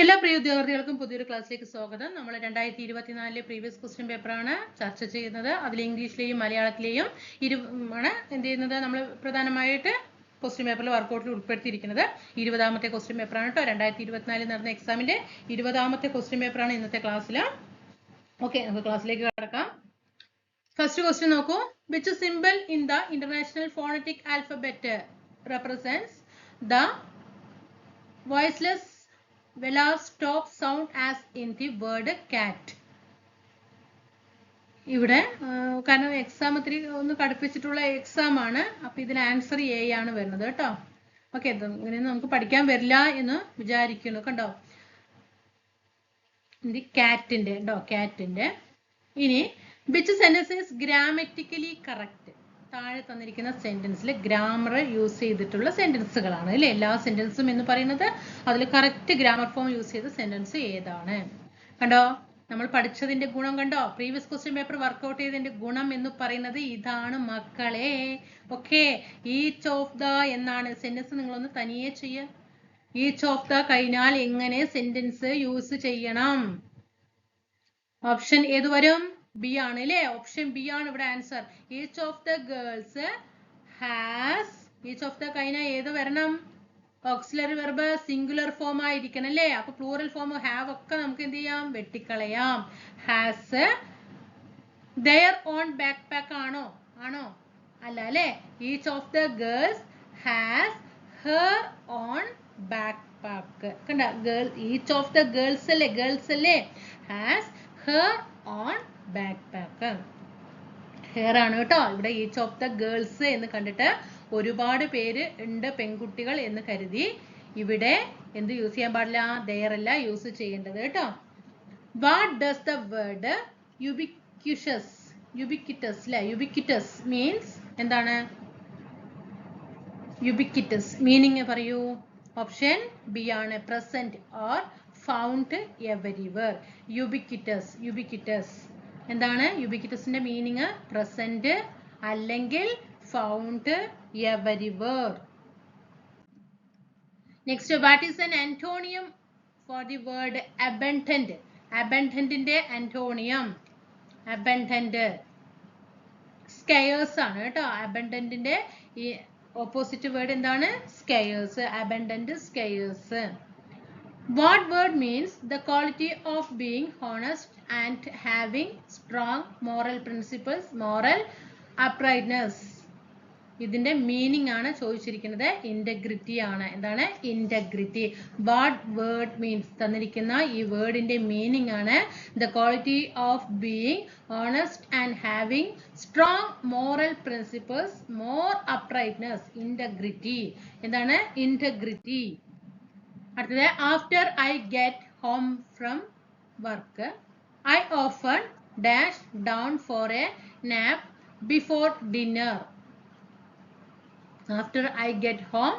എല്ലാ പ്രിയ ഉദ്യോഗാർത്ഥികൾക്കും പുതിയൊരു ക്ലാസ്സിലേക്ക് സ്വാഗതം. നമ്മൾ രണ്ടായിരത്തി ഇരുപത്തിനാലിലെ പ്രീവിയസ് ക്വസ്റ്റ്യൻ പേപ്പറാണ് ചർച്ച ചെയ്യുന്നത്. അതിൽ ഇംഗ്ലീഷിലെയും മലയാളത്തിലെയും ഇരു ആണ് എന്ത് ചെയ്യുന്നത്? നമ്മൾ പ്രധാനമായിട്ട് ക്വസ്റ്റ്യൻ പേപ്പറിൽ വർക്കൗട്ടിൽ ഉൾപ്പെടുത്തിയിരിക്കുന്നത്. ഇരുപതാമത്തെ ക്വസ്റ്റ്യൻ പേപ്പറാണ് കേട്ടോ. രണ്ടായിരത്തി ഇരുപത്തിനാലിൽ നടന്ന എക്സാമിന്റെ ഇരുപതാമത്തെ ക്വസ്റ്റ്യൻ പേപ്പറാണ് ഇന്നത്തെ ക്ലാസ്സിൽ ഓക്കെ നമുക്ക് ക്ലാസ്സിലേക്ക് കടക്കാം. ഫസ്റ്റ് ക്വസ്റ്റ്യൻ നോക്കൂ. Which symbol in the international phonetic alphabet represents the voiceless velar stop sound as in the word cat. ഇവിടെ കാരണം എക്സാം ഇത്തിരി ഒന്ന് കടുപ്പിച്ചിട്ടുള്ള എക്സാം ആണ്. അപ്പൊ ഇതിന് ആൻസർ എ ആണ് വരുന്നത് കേട്ടോ. ഓക്കെ ഇങ്ങനെ നമുക്ക് പഠിക്കാൻ വരില്ല എന്ന് വിചാരിക്കുന്നു കണ്ടോ? ഇത് കാറ്റിന്റെ കേട്ടോ കാറ്റിന്റെ ഇനി വിച്ച് സെന്റൻസസ് ഗ്രാമറ്റിക്കലി കറക്റ്റ് താഴെ തന്നിരിക്കുന്ന സെന്റൻസിൽ ഗ്രാമർ യൂസ് ചെയ്തിട്ടുള്ള സെന്റൻസുകളാണ് അല്ലെ? എല്ലാ സെന്റൻസും എന്ന് പറയുന്നത് അതിൽ കറക്റ്റ് ഗ്രാമർ ഫോം യൂസ് ചെയ്ത സെന്റൻസ് ഏതാണ്? കണ്ടോ? നമ്മൾ പഠിച്ചതിന്റെ ഗുണം കണ്ടോ? പ്രീവിയസ് ക്വസ്റ്റ്യൻ പേപ്പർ വർക്ക്ഔട്ട് ചെയ്തതിന്റെ ഗുണം എന്ന് പറയുന്നത് ഇതാണ് മക്കളെ. ഓക്കെ ഈച്ച് ഓഫ് ദ എന്നാണ് സെന്റൻസ് നിങ്ങളൊന്ന് തനിയെ ചെയ്യുക. ഈച്ച് ഓഫ് ദ കഴിഞ്ഞാൽ എങ്ങനെ സെന്റൻസ് യൂസ് ചെയ്യണം? ഓപ്ഷൻ ഏത് വരും? ബി ആണ് അല്ലേ ഓപ്ഷൻ ബി ആണ് ഇവിടെ answer each of the girls has each of the കൈന ഏത് വരണം? ഓക്സിലറി വെർബ് സിംഗുലർ ഫോം ആയിരിക്കണം അല്ലേ? അപ്പൊ പ്ലൂറൽ ഫോം ഹാവ് ഒക്കെ നമുക്ക് എന്ത് ചെയ്യാം? വെട്ടിക്കളയാം. Has their own backpack ആണോ? ആണോ? അല്ല അല്ലേ? Each of the girls has her own backpack കണ്ട girl each of the girls അല്ലേ? ഗേൾസ് അല്ലേ? Has her own backpack her ആണ് കേട്ടോ. ഇവിടെ ഈച്ച് ഓഫ് ദ ഗേൾസ് എന്ന് കണ്ടിട്ട് ഒരുപാട് പേര് ഉണ്ട് പെൺകുട്ടികൾ എന്ന് കരുതി. ഇവിടെ എന്ത് യൂസ് ചെയ്യാൻ പാടില്ല? ദയറല്ല അല്ല യൂസ് ചെയ്യേണ്ടത് കേട്ടോ. What does the word ubiquitous ubiquitous അല്ലെ യുബിക്യുറ്റസ് മീൻസ് എന്താണ്? യുബിക്യുറ്റസ് മീനിങ് പറയൂ. ഓപ്ഷൻ ബി ആണ് present or found everywhere ubiquitous ubiquitous എന്താണ്? യുബിക്കിറ്റസിന്റെ മീനിങ് പ്രസന്റ് അല്ലെങ്കിൽ found everywhere next what is an antonym for the word abundant അബൻഡന്റിന്റെ antonym abundant scarce ആണ് കേട്ടോ. അബൻഡന്റിന്റെ ഈ ഓപ്പോസിറ്റ് വേർഡ് എന്താണ്? Scarce abundant scarce what word means the quality of being honest and having strong moral principles, moral uprightness. ഇതിന്റെ meaning ആണ് ചോദിച്ചിരിക്കുന്നത് integrity ആണ്. എന്താണ്? ഇന്റഗ്രിറ്റി വാട്ട് വേർഡ് മീൻസ് തന്നിരിക്കുന്ന ഈ വേർഡിന്റെ മീനിങ് ആണ് the quality of being honest and having strong moral principles more uprightness integrity എന്താണ്? ഇന്റഗ്രിറ്റി അടുത്തത് after I get home from work I often dash down for a nap before dinner. After I get home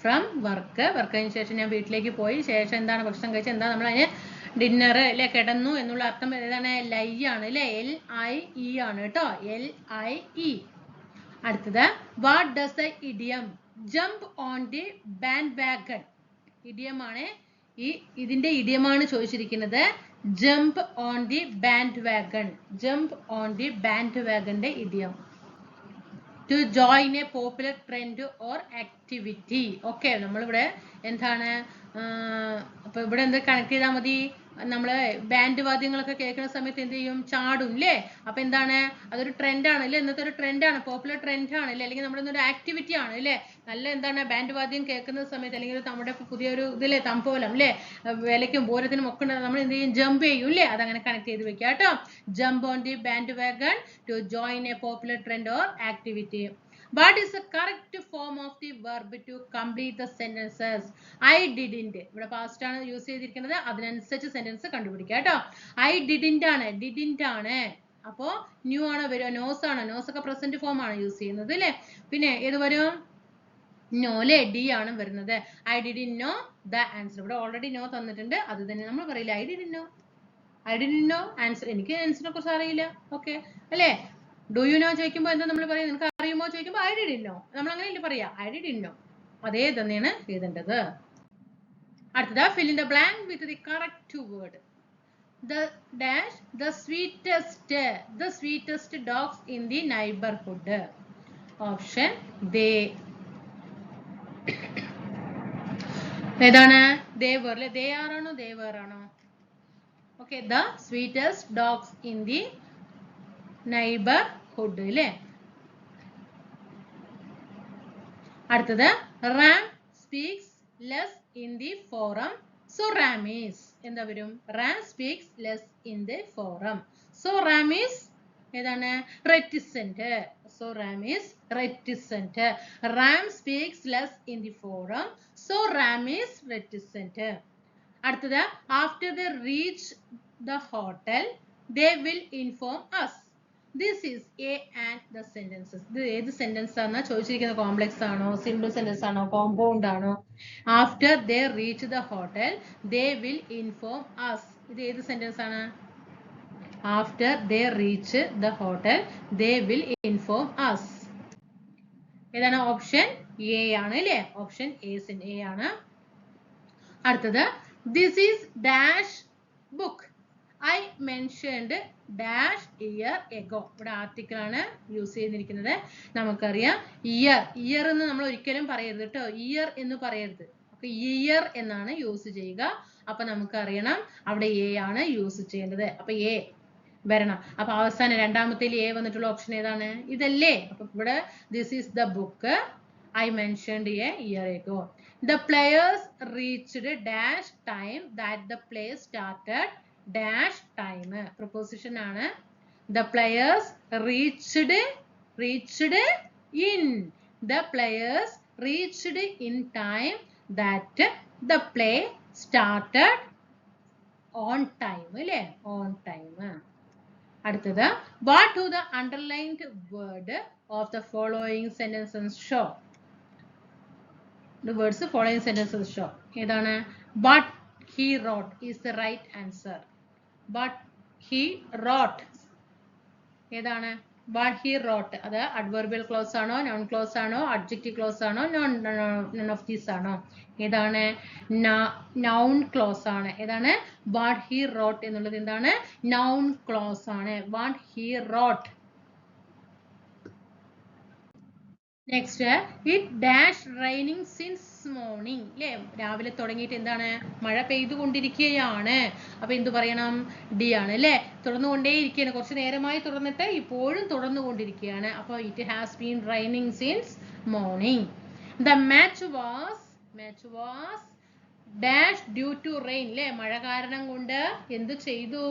from work work കഴിഞ്ഞ ശേഷം ഞാൻ വീട്ടിലേക്ക് പോയി. ശേഷം എന്താണ്? ഭക്ഷണം കഴിച്ചത് എന്താ നമ്മൾ അതിന് ഡിന്നർ അല്ലെ കിടന്നു എന്നുള്ള അർത്ഥം ഏതാണ്? ലൈ ആണ് അല്ലെ? എൽ ഐ ഇ ആണ് കേട്ടോ. എൽ ഐ ഇ അടുത്തത് what does the idiom jump on the bandwagon ഇഡിയമാണ് ഈ ഇതിന്റെ ഇഡിയമാണ് ചോദിച്ചിരിക്കുന്നത്. Jump on the bandwagon jump on the band വാഗന്റെ idiom to join a popular trend or activity okay നമ്മളിവിടെ എന്താണ് അപ്പൊ ഇവിടെ എന്ത് കണക്ട് ചെയ്താൽ മതി? നമ്മൾ ബാൻഡ് വാദ്യങ്ങളൊക്കെ കേൾക്കുന്ന സമയത്ത് എന്ത് ചെയ്യും? ചാടും അല്ലേ അപ്പൊ എന്താണ്? അതൊരു ട്രെൻഡ് ആണ് അല്ലേ ഇന്നത്തെ ഒരു ട്രെൻഡ് ആണ്. പോപ്പുലർ ട്രെൻഡ് ആണ് അല്ലേ അല്ലെങ്കിൽ നമ്മുടെ ഒരു ആക്ടിവിറ്റി ആണ് അല്ലേ നല്ല എന്താണ് ബാൻഡ് വാദ്യം കേൾക്കുന്ന സമയത്ത് അല്ലെങ്കിൽ നമ്മുടെ പുതിയൊരു ഇതിലെ തമ്പോലം അല്ലേ വിലയ്ക്കും പൂരത്തിനും ഒക്കെ. നമ്മൾ എന്ത് ചെയ്യും? ജമ്പ് ചെയ്യും അല്ലേ അതങ്ങനെ കണക്ട് ചെയ്ത് വെക്കുക കേട്ടോ. Jump on the bandwagon to join a popular trend or activity what is the correct form of the verb to complete the sentences I didn't ഇവിടെ പാസ്റ്റ് ആണ് യൂസ് ചെയ്തിരിക്കുന്നത്. അതിനനുസരിച്ച് സെന്റൻസ് കണ്ടുപിടിക്കുക കേട്ടോ. ഐ ഡിഡിന്റ് ആണ്. ഡിഡിന്റ് ആണ്. അപ്പോ new ആണ് വരുക നോസ് ആണ്? നോസ് ഒക്കെ പ്രസന്റ് ഫോം ആണ് യൂസ് ചെയ്യുന്നത് അല്ലേ പിന്നെ ഏത് വരും? നോ അല്ലേ ഡി ആണ് വരുന്നത്. I didn't know the answer ഇവിടെ ഓൾറെഡി നോ തന്നിട്ടുണ്ട്. അത് തന്നെ നമ്മൾ പറയില്ല? I didn't know I didn't know answer എനിക്ക് ആൻസറിനെ കുറിച്ച് അറിയില്ല. ഓക്കെ അല്ലേ? ഡു യു നോ ചോദിക്കുമ്പോൾ എന്താ നമ്മൾ പറയും നിനക്ക് അറിയുമോ ചോദിക്കുമ്പോൾ ഐ ഡിഡ് ഇൻ നോ നമ്മൾ അങ്ങനെ ഇല്ല പറയാ. ഐ ഡിഡ് ഇൻ നോ അതേ തന്നെയാണ് എഴുതേണ്ടത്. അടുത്തത് fill in the blank with the correct word the dash the sweetest the sweetest dogs in the neighborhood. Option they ഏതാണ്? ദേവർ അല്ലെ ദേ ആണോ ദേവർ ആണോ okay the sweetest dogs in the neighbourhood അല്ലേ അടുത്തത് Ram speaks less in the forum so Ram is എന്താ വരും? Ram speaks less in the forum so Ram is ഏതാണ്? Reticent so Ram is reticent Ram speaks less in the forum so Ram is reticent അടുത്തത് after the reach the hotel they will inform us this is A and the sentences ഇത് ഏത് sentence ആണ് ചോദിച്ചിരിക്കുന്ന complex ആണോ? Simple sentence ആണോ? Compound ആണോ? After they reach the hotel they will inform us ഇത് ഏത് സെന്റൻസ് ആണ്? After they reach the hotel they will inform us ഏതാണ് ഓപ്ഷൻ എ ആണ് അല്ലേ ഓപ്ഷൻ എ ആണ്. അടുത്തത് this is dash book I mentioned dash year ago ഇവിടെ article ആണ് യൂസ് ചെയ്തിരിക്കുന്നത്. നമുക്കറിയാം ഇയർ ഇയർ എന്ന് നമ്മൾ ഒരിക്കലും പറയരുത് കേട്ടോ ഇയർ എന്ന് പറയരുത്. ഇയർ എന്നാണ് യൂസ് ചെയ്യുക. അപ്പൊ നമുക്കറിയണം അവിടെ എ ആണ് യൂസ് ചെയ്യേണ്ടത്. അപ്പൊ എ വരണം. അപ്പൊ അവസാനം രണ്ടാമത്തെ എ വന്നിട്ടുള്ള ഓപ്ഷൻ ഏതാണ്? ഇതല്ലേ? അപ്പൊ ഇവിടെ this is the book I mentioned a year ago the players reached dash time that the play started dash time preposition ആണ്. The players reached reached in the players reached in time that the play started on time അല്ലേ? On time അടുത്തത് what to the underlined word of the following sentences show words following sentences show ഏതാണ് but he wrote is the right answer but he wrote ഏതാണ് but he wrote അത് adverbial clause ആണോ noun clause ആണോ adjective clause ആണോ non none of these ആണോ ഏതാണ് noun clause ആണ് ഏതാണ് but he wrote എന്നുള്ളത് എന്താണ് noun clause ആണ് but he wrote next it dash raining since morning അല്ലേ രാവിലെ തുടങ്ങിയിട്ട് എന്താണ്? മഴ പെയ്തുകൊണ്ടിരിക്കുകയാണ്. അപ്പൊ എന്തു പറയണം? ഡി ആണ് അല്ലേ തുടർന്നുകൊണ്ടേ ഇരിക്കുകയാണ് കുറച്ച് നേരമായി തുടർന്നിട്ട് ഇപ്പോഴും തുടർന്നുകൊണ്ടിരിക്കുകയാണ്. അപ്പോൾ it has been raining since morning the match was match was dash due to rain അല്ലേ മഴ കാരണം കൊണ്ട് എന്ത് ചെയ്തു?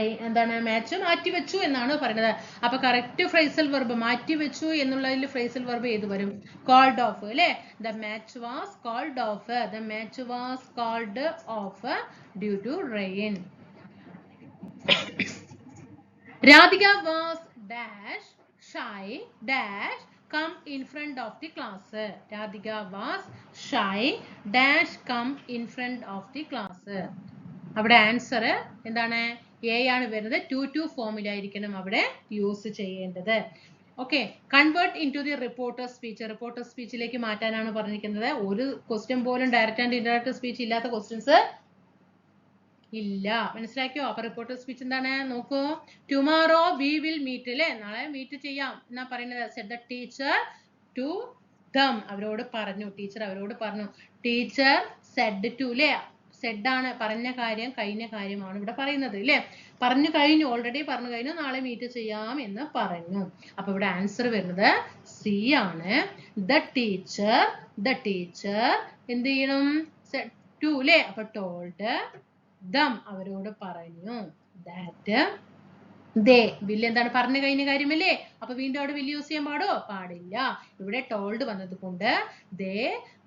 എന്താണ് മാച്ച് മാറ്റിവെച്ചു എന്നാണ് പറയുന്നത്. അപ്പൊ കറക്റ്റ് ഫ്രൈസൽ വെർബ് മാറ്റിവെച്ചു എന്നുള്ളതിൽ ഫ്രൈസൽ വെർബ് ഏത് വരും? കോൾഡ് ഓഫ് അല്ലെ? The match was called off the match was called off due to rain Radhika was dash shy dash come in front of the class Radhika was shy dash come in front of the class അവിടെ answer എന്താണ്? A ആണ് വരുന്നത്. To to ഫോമിലായിരിക്കണം അവിടെ use ചെയ്യേണ്ടത്. Okay convert into the reporter speech reporter സ്പീച്ചിലേക്ക് മാറ്റാനാണ് പറഞ്ഞിരിക്കുന്നത്. ഒരു ക്വസ്റ്റ്യൻ പോലും ഡയറക്റ്റ് ആൻഡ് ഇൻഡയറക്റ്റ് സ്പീച്ച് ഇല്ലാത്ത ക്വസ്റ്റ്യൻസ് ഇല്ല. മനസ്സിലാക്കിയോ? അപ്പൊ റിപ്പോർട്ടർ സ്പീച്ച് എന്താണ്? നോക്കൂ. ടുമാറോ വി വിൽ മീറ്റ് അല്ലേ നാളെ മീറ്റ് ചെയ്യാം എന്നാ പറയുന്നത്? Said the teacher to them അവരോട് പറഞ്ഞു. ടീച്ചർ അവരോട് പറഞ്ഞു. ടീച്ചർ സെഡ് ടു അല്ലേ സെഡ് ആണ് പറഞ്ഞ കാര്യം കഴിഞ്ഞ കാര്യമാണ് ഇവിടെ പറയുന്നത് അല്ലേ പറഞ്ഞു കഴിഞ്ഞു ഓൾറെഡി പറഞ്ഞു കഴിഞ്ഞു നാളെ മീറ്റ് ചെയ്യാം എന്ന് പറഞ്ഞു. അപ്പൊ ഇവിടെ ആൻസർ വരുന്നത് സി ആണ്. ദ ടീച്ചർ ദ ടീച്ചർ എന്ത് ചെയ്യണം? ടു അല്ലേ അപ്പൊ ടോൾഡ് ദം അവരോട് പറഞ്ഞു. ദാറ്റ് ദേ വില്ല് എന്താണ് പറഞ്ഞു കഴിഞ്ഞ കാര്യമല്ലേ? അപ്പൊ വീണ്ടും അവിടെ വില്ല് യൂസ് ചെയ്യാൻ പാടോ? പാടില്ല. ഇവിടെ ടോൾഡ് വന്നത് കൊണ്ട് ദേ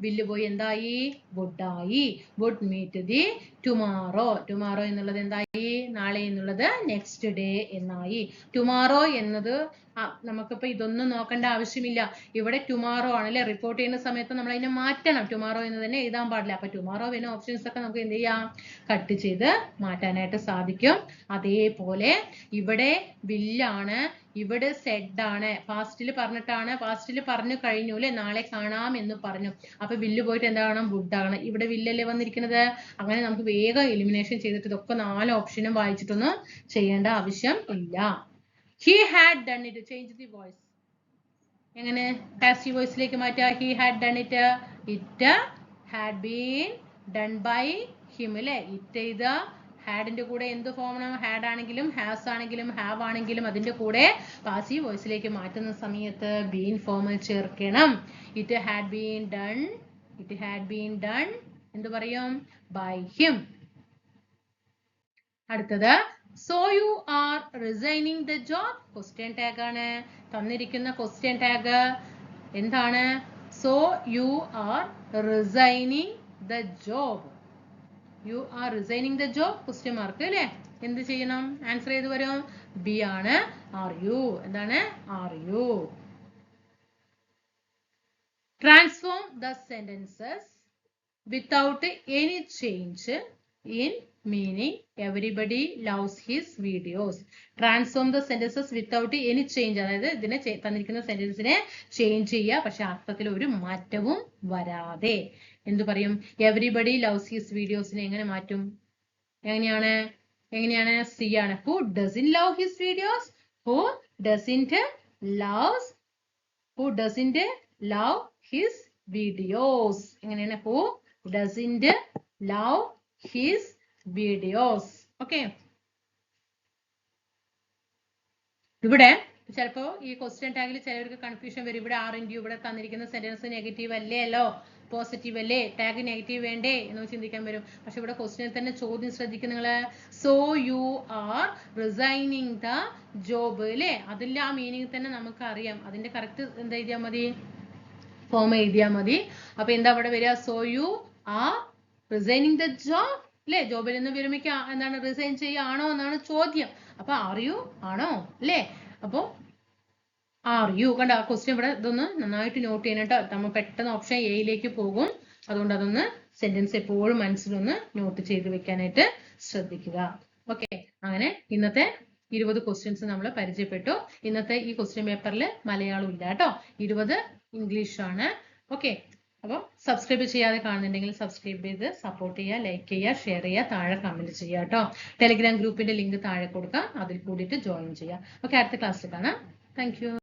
വില്ല് പോയി എന്തായി? വുഡായി would meet the tomorrow tomorrow എന്നുള്ളത് എന്തായി? നാളെ എന്നുള്ളത് നെക്സ്റ്റ് ഡേ എന്നായി. ടുമാറോ എന്നത് നമുക്കിപ്പോൾ നമുക്കിപ്പോ ഇതൊന്നും നോക്കേണ്ട ആവശ്യമില്ല. ഇവിടെ ടുമാറോ ആണ് അല്ലെ റിപ്പോർട്ട് ചെയ്യുന്ന സമയത്ത് നമ്മൾ അതിനെ മാറ്റണം. ടുമാറോ എന്ന് തന്നെ എഴുതാൻ പാടില്ല. അപ്പൊ ടുമാറോ വരുന്ന ഓപ്ഷൻസ് ഒക്കെ നമുക്ക് എന്ത് ചെയ്യാം? കട്ട് ചെയ്ത് മാറ്റാനായിട്ട് സാധിക്കും. അതേപോലെ ഇവിടെ വില്ലാണ് ഇവിടെ സെഡ് ആണ്. പാസ്റ്റിൽ പറഞ്ഞിട്ടാണ്. പാസ്റ്റിൽ പറഞ്ഞു കഴിഞ്ഞു അല്ലെ നാളെ കാണാം എന്ന് പറഞ്ഞു. അപ്പൊ വില്ല് പോയിട്ട് എന്താണ് വുഡ് ആണ്. ഇവിടെ വില്ലല്ലേ വന്നിരിക്കുന്നത്? അങ്ങനെ നമുക്ക് വേഗം എലിമിനേഷൻ ചെയ്തിട്ട് ഇതൊക്കെ നാല് ഓപ്ഷനും വായിച്ചിട്ടൊന്നും ചെയ്യേണ്ട ആവശ്യം ഇല്ല. He had done it change the voice എങ്ങനെ? പാസീവ് വോയിസിലേക്ക് മാറ്റുക he had done it it had been done by him അല്ലെ ഇറ്റ് ചെയ്ത ഹാഡിന്റെ കൂടെ എന്ത് ഫോമാണ് ഹാഡ് ആണെങ്കിലും ഹാസ് ആണെങ്കിലും ഹാവ് ആണെങ്കിലും അതിന്റെ കൂടെ പാസീവ് വോയിസിലേക്ക് മാറ്റുന്ന സമയത്ത് ബീൻ ഫോമിൽ ചേർക്കണം. It had been done it had been done എന്ത് പറയും? ബൈ ഹിം അടുത്തത് so you are resigning the job question tag ആണ്. തന്നിരിക്കുന്ന ക്വസ്റ്റ്യൻ ടാഗ് എന്താണ്? So you are resigning the job you are resigning the job question mark അല്ലേ? എന്ത് ചെയ്യണം? Answer ചെയ്ത് വരും? ബി ആണ്. ആർ യു എന്താണ്? Are you transform the sentences without any change in meaning everybody loves his videos transform the sentences without any change അതായത് ഇതിനെ തന്നിരിക്കുന്ന സെന്റൻസിനെ ചേഞ്ച് ചെയ്യുക. പക്ഷെ അർത്ഥത്തിൽ ഒരു മാറ്റവും വരാതെ. എന്തു പറയും? എവറിബഡി ലവ്സ് ഹിസ് വീഡിയോസിനെ എങ്ങനെ മാറ്റും? എങ്ങനെയാണ്? എങ്ങനെയാണ്? സി ആണ് who doesn't love his videos who doesn't loves who doesn't love his videos എങ്ങനെയാണ്? Who doesn't love his videos okay ഇവിടെ ചിലപ്പോ ഈ ക്വസ്റ്റ്യൻ ടാഗിൽ ചിലവർക്ക് കൺഫ്യൂഷൻ വരും. ഇവിടെ ആർ ഇൻഡ്യൂ ഇവിടെ തന്നിരിക്കുന്ന സെന്റൻസ് നെഗറ്റീവ് അല്ലേ? അല്ലോ? പോസിറ്റീവ് അല്ലേ? ടാഗ് നെഗറ്റീവ് വേണ്ടേ എന്ന് ചിന്തിക്കാൻ വരും പക്ഷെ ഇവിടെ ക്വസ്റ്റ്യനിൽ തന്നെ ചോദ്യം ശ്രദ്ധിക്കുക നിങ്ങൾ so you are resigning the job അല്ലേ? അതിന്റെ ആ മീനിങ് തന്നെ നമുക്ക് അറിയാം അതിന്റെ കറക്റ്റ് എന്താ എഴുതിയാൽ മതി? ഫോം എഴുതിയാൽ മതി. അപ്പൊ എന്താ അവിടെ വരിക? So you are resigning the job അല്ലേ? ജോബിൽ നിന്ന് വിരമിക്കുക എന്താണ് റിസൈൻ ചെയ്യുകയാണോ എന്നാണ് ചോദ്യം. അപ്പൊ ആർ യു ആണോ? അല്ലേ? അപ്പോ ആർ യു കണ്ട ആ ക്വസ്റ്റ്യൻ ഇവിടെ ഇതൊന്ന് നന്നായിട്ട് നോട്ട് ചെയ്യണം കേട്ടോ. നമ്മൾ പെട്ടെന്ന് ഓപ്ഷൻ എയിലേക്ക് പോകും. അതുകൊണ്ട് അതൊന്ന് സെന്റൻസ് എപ്പോഴും മനസ്സിലൊന്ന് നോട്ട് ചെയ്ത് വെക്കാനായിട്ട് ശ്രദ്ധിക്കുക. ഓക്കെ അങ്ങനെ ഇന്നത്തെ ഇരുപത് ക്വസ്റ്റ്യൻസ് നമ്മൾ പരിചയപ്പെട്ടു. ഇന്നത്തെ ഈ ക്വസ്റ്റ്യൻ പേപ്പറിൽ മലയാളം ഇല്ല കേട്ടോ. ഇരുപത് ഇംഗ്ലീഷാണ് ഓക്കെ അപ്പം സബ്സ്ക്രൈബ് ചെയ്യാതെ കാണുന്നുണ്ടെങ്കിൽ സബ്സ്ക്രൈബ് ചെയ്ത് സപ്പോർട്ട് ചെയ്യുക ലൈക്ക് ചെയ്യുക ഷെയർ ചെയ്യുക താഴെ കമന്റ് ചെയ്യുക കേട്ടോ. ടെലിഗ്രാം ഗ്രൂപ്പിന്റെ ലിങ്ക് താഴെ കൊടുക്കാം. അതിൽ കൂടിയിട്ട് ജോയിൻ ചെയ്യുക. ഓക്കെ അടുത്ത ക്ലാസ്സിൽ കാണാം. താങ്ക്